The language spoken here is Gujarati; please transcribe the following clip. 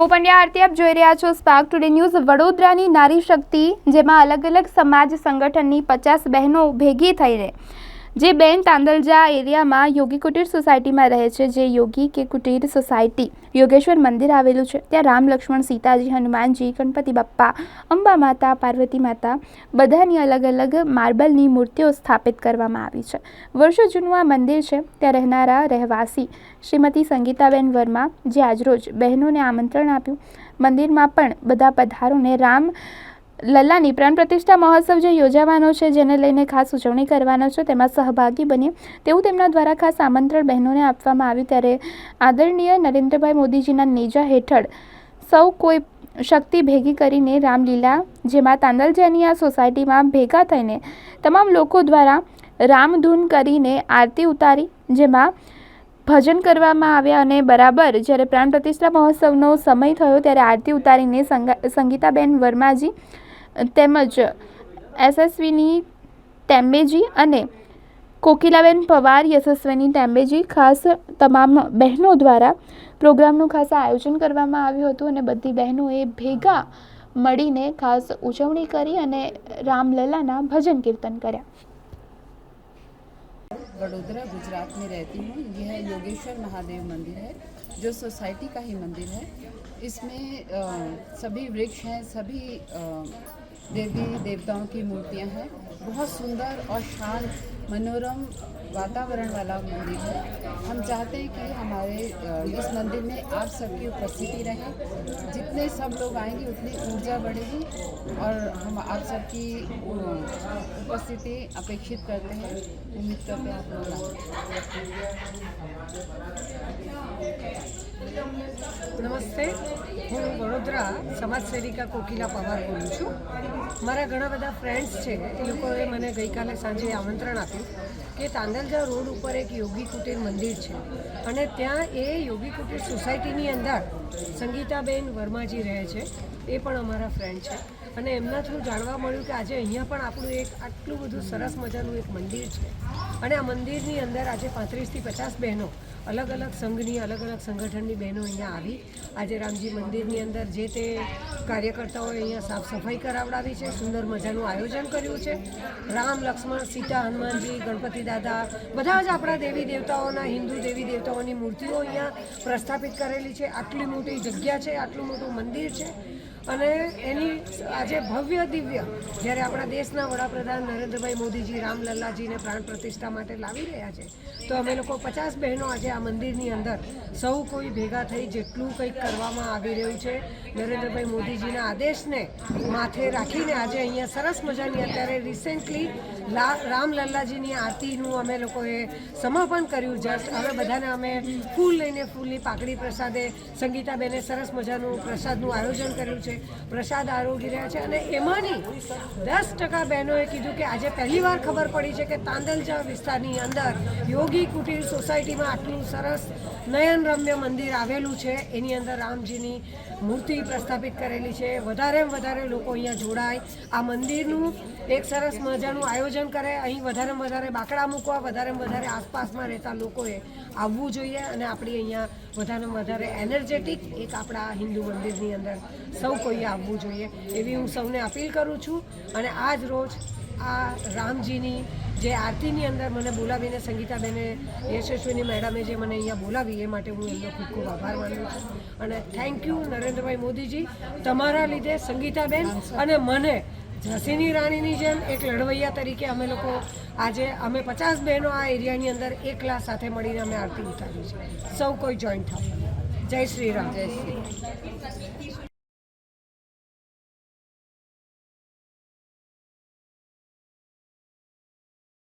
હું પંડ્યા આરતી, આપ જોઈ રહ્યા છો સ્પાર્ક ટુડે ન્યૂઝ વડોદરાની નારી શક્તિ, જેમાં અલગ અલગ સમાજ સંગઠનની પચાસ બહેનો ભેગી થઈને જે બેન તાંદલજા એરિયામાં યોગી કુટીર સોસાયટીમાં રહે છે, જે યોગી કે કુટીર સોસાયટી, યોગેશ્વર મંદિર આવેલું છે. ત્યાં રામ, લક્ષ્મણ, સીતાજી, હનુમાનજી, ગણપતિ બાપ્પા, અંબા માતા, પાર્વતી માતા બધાની અલગ અલગ માર્બલની મૂર્તિઓ સ્થાપિત કરવામાં આવી છે. વર્ષો જૂનું આ મંદિર છે. ત્યાં રહેનારા રહેવાસી શ્રીમતી સંગીતાબેન વર્મા જે આજરોજ બહેનોને આમંત્રણ આપ્યું. મંદિરમાં પણ બધા પધારોને રામ લલ્લાની પ્રાણ પ્રતિષ્ઠા મહોત્સવ જે યોજાવાનો છે, જેને લઈને ખાસ ઉજવણી કરવાનો છે, તેમાં સહભાગી બને તેવું તેમના દ્વારા ખાસ આમંત્રણ બહેનોને આપવામાં આવ્યું ત્યારે આદરણીય નરેન્દ્રભાઈ મોદીજીના નેજા હેઠળ સૌ કોઈ શક્તિ ભેગી કરીને રામલીલા જેમાં તાંદલજાની આ સોસાયટીમાં ભેગા થઈને તમામ લોકો દ્વારા રામધૂન કરીને આરતી ઉતારી, જેમાં ભજન કરવામાં આવ્યા અને બરાબર જ્યારે પ્રાણ પ્રતિષ્ઠા મહોત્સવનો સમય થયો ત્યારે આરતી ઉતારીને સંગીતાબેન વર્માજી તેમજ એસએસવીની ટેમ્બેજી અને કોકિલાબેન પવાર યશસ્વીની ટેમ્બેજી ખાસ તમામ બહેનો દ્વારા પ્રોગ્રામનું ખાસ આયોજન કરવામાં આવ્યું હતું અને બધી બહેનોએ ભેગા મળીને ખાસ ઉજવણી કરી અને રામલલાના ભજન કીર્તન કર્યા वडोदरा गुजरात में रहती हूँ यह योगेश्वर महादेव मंदिर है जो सोसाइटी का ही मंदिर है इसमें अ, सभी वृक्ष हैं सभी अ, देवी देवताओं की मूर्तियाँ हैं। बहुत सुंदर और शांत मनोरम वातावरण वाला मंदिर है। हम चाहते हैं कि हमारे इस मंदिर में आप सबकी उपस्थिति रहे। जितने सब लोग आएंगे उतनी ऊर्जा बढ़ेगी और हम आप सबकी अ, उपस्थिति अपेक्षित करते हैं उम्मीद करते हैं आप लोग आएंगे। નમસ્તે હું વડોદરા સમાજ સેવિકા કોકિલા પવાર બોલું છું મારા ઘણા બધા ફ્રેન્ડ્સ છે એ લોકોએ મને ગઈકાલે સાંજે આમંત્રણ આપ્યું કે તાંદલજા રોડ ઉપર એક યોગી કુટીર મંદિર છે અને ત્યાં એ યોગી કુટીર સોસાયટીની અંદર સંગીતાબેન વર્માજી રહે છે. એ પણ અમારા ફ્રેન્ડ છે. અને એમના થ્રુ જાણવા મળ્યું કે આજે અહીંયા પણ આપણું એક આટલું બધું સરસ મજાનું એક મંદિર છે. અને આ મંદિરની અંદર આજે પાંત્રીસથી પચાસ બહેનો, અલગ અલગ સંઘની, અલગ અલગ સંગઠનની બહેનો અહીંયા આવી. આજે રામજી મંદિરની અંદર જે તે કાર્યકર્તાઓએ અહીંયા સાફ સફાઈ કરાવડાવી છે, સુંદર મજાનું આયોજન કર્યું છે. રામ, લક્ષ્મણ, સીતા, હનુમાનજી, ગણપતિ દાદા, બધા જ આપણા દેવી દેવતાઓના, હિન્દુ દેવી દેવતાઓની મૂર્તિઓ અહીંયા પ્રસ્થાપિત કરેલી છે. આટલી મોટી જગ્યા છે, આટલું મોટું મંદિર છે. અને એની આજે ભવ્ય દિવ્ય જ્યારે આપણા દેશના વડાપ્રધાન નરેન્દ્રભાઈ મોદીજી રામલલ્લાજીને પ્રાણ પ્રતિષ્ઠા માટે લાવી રહ્યા છે, તો અમે લોકો પચાસ બહેનો આજે આ મંદિરની અંદર સૌ કોઈ ભેગા થઈ જેટલું કંઈક કરવામાં આવી રહ્યું છે. નરેન્દ્રભાઈ મોદીજીના આદેશને માથે રાખીને આજે અહીંયા સરસ મજાની અત્યારે રિસેન્ટલી રામલલ્લાજીની આરતીનું અમે લોકોએ સમાપન કર્યું. જસ્ટ હવે બધાને અમે ફૂલ લઈને ફૂલની પાકડી પ્રસાદે સંગીતાબેને સરસ મજાનું પ્રસાદનું આયોજન કર્યું છે. પ્રસાદ આરોગી રહ્યા છે. અને એમાંની દસ ટકા બહેનોએ કીધું કે આજે પહેલી વાર ખબર પડી છે કે તાંદલજા વિસ્તારની અંદર યોગી કુટીર સોસાયટીમાં આટલું સરસ નયનરમ્ય મંદિર આવેલું છે. એની અંદર રામજીની મૂર્તિ પ્રસ્થાપિત કરેલી છે. વધારે વધારે લોકો અહીંયા જોડાય. આ મંદિરનું એક સરસ મજાનું આયોજન કરે. અહીં વધારે વધારે બાકડા મૂકવા, વધારે વધારે આસપાસમાં રહેતા લોકોએ આવવું જોઈએ અને આપણી અહીંયા વધારે વધારે એનર્જેટિક એક આપણા હિન્દુ મંદિરની અંદર સૌ કોઈએ આવવું જોઈએ. એવી હું સૌને અપીલ કરું છું અને આજ રોજ આ રામજીની જે આરતીની અંદર મને બોલાવીને સંગીતાબેને, યશસ્વીની મેડમે જે મને અહીંયા બોલાવી, એ માટે હું એમનો ખૂબ ખૂબ આભાર માનું છું. અને થેન્ક યુ નરેન્દ્રભાઈ મોદીજી તમારા લીધે સંગીતાબેન અને મને ઝાંસીની રાણીની જેમ એક લડવૈયા તરીકે અમે લોકો આજે, અમે પચાસ બહેનો આ એરિયાની અંદર એકલા સાથે મળીને અમે આરતી ઉતારી છે સૌ કોઈ જોઈન્ટ થાય જય શ્રી રામ. જય શ્રી